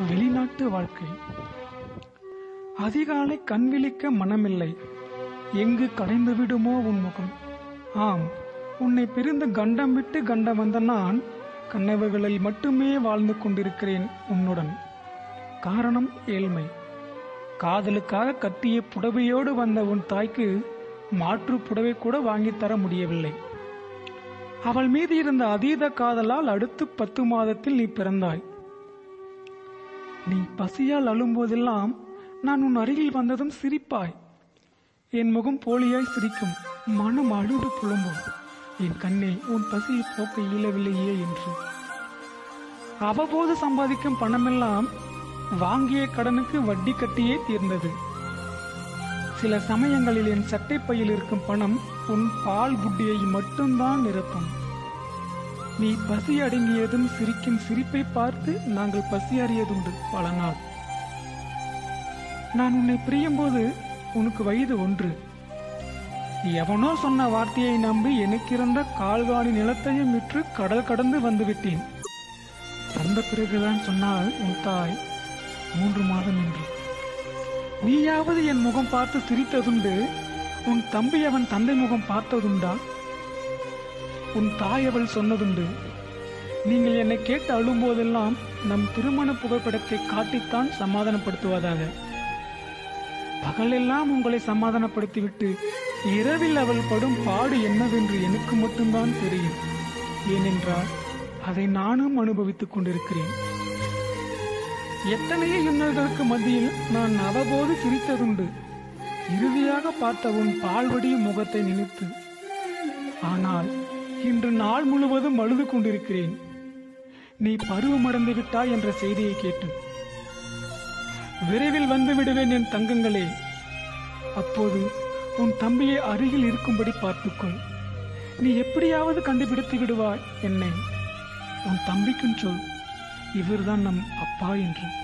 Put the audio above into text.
வெளிநாட்டு வாழ்க்கை. அதிகாலை கண் விழிக்க மனமில்லை. எங்கு கடைந்து விடுமோ உன் முகம். ஆம் உன்னை பிரிந்து கண்டம் விட்டு கண்டம் வந்த நான் கனவுகளில் மட்டுமே வாழ்ந்து கொண்டிருக்கிறேன் உன்னுடன். காரணம் ஏழ்மை. காதலுக்காக கட்டிய புடவையோடு வந்த உன் தாய்க்கு மாற்று புடவை கூட வாங்கித் தர முடியவில்லை. அவள் மீது இருந்த அதீத காதலால் அடுத்து பத்து மாதத்தில் நீ பிறந்தாய். நீ பசியால் அழும்போதெல்லாம் நான் உன் அருகில் வந்ததும் சிரிப்பாய். என் முகம் போலியாய் சிரிக்கும். மனம் அழுது புலம்பும். என் கண்ணே உன் பசியை போக்க இயலவில்லையே என்று. அவ்வப்போது சம்பாதிக்கும் பணமெல்லாம் வாங்கிய கடனுக்கு வட்டி கட்டியே தீர்ந்தது. சில சமயங்களில் என் சட்டைப்பையில் இருக்கும் பணம் உன் பால் புட்டியை மட்டும்தான் நிரப்பும். நீ பசி அடங்கியதும் சிரிக்கும் சிரிப்பை பார்த்து நாங்கள் பசி அறியதுண்டு பல நாள். நான் உன்னை பிரியும்போது உனக்கு வயது ஒன்று. எவனோ சொன்ன வார்த்தையை நம்பி எனக்கிருந்த கால்வாடி நிலத்தையும் விற்று கடல் கடந்து வந்துவிட்டேன். அந்த வந்த பிறகுதான் சொன்னால் உன் தாய் மூன்று மாதம் என்று நீயாவது என் முகம் பார்த்து சிரித்ததுண்டு உன் தம்பி அவன் தந்தை முகம் பார்த்ததுண்டா? உன் தாயவள் அவள் சொன்னதுண்டு. நீங்கள் என்னை கேட்டு அழும்போதெல்லாம் நம் திருமண புகைப்படத்தை காட்டித்தான் சமாதானப்படுத்துவதாக. பகலெல்லாம் உங்களை சமாதானப்படுத்திவிட்டு இரவில் அவள் படும் பாடு என்னவென்று எனக்கு மட்டும்தான் தெரியும். ஏனென்றால் அதை நானும் அனுபவித்துக் கொண்டிருக்கிறேன். எத்தனையோ இன்னல்களுக்கு மத்தியில் நான் அவ்வப்போது சிரித்ததுண்டு. இறுதியாக பார்த்த உன் பால்வடியும் முகத்தை நினைத்து. ஆனால் இன்று நாள் முழுவதும் அழுது கொண்டிருக்கிறேன். நீ பருவமடைந்து விட்டாய் என்ற செய்தியை கேட்டு. விரைவில் வந்து விடுவேன் என் தங்கங்களே. அப்போது உன் தம்பியை அருகில் இருக்கும்படி பார்த்துக்கொள். நீ எப்படியாவது கண்டுபிடித்து விடுவாய் என்னை. உன் தம்பிக்கும் சொல் இவர்தான் நம் அப்பா என்று.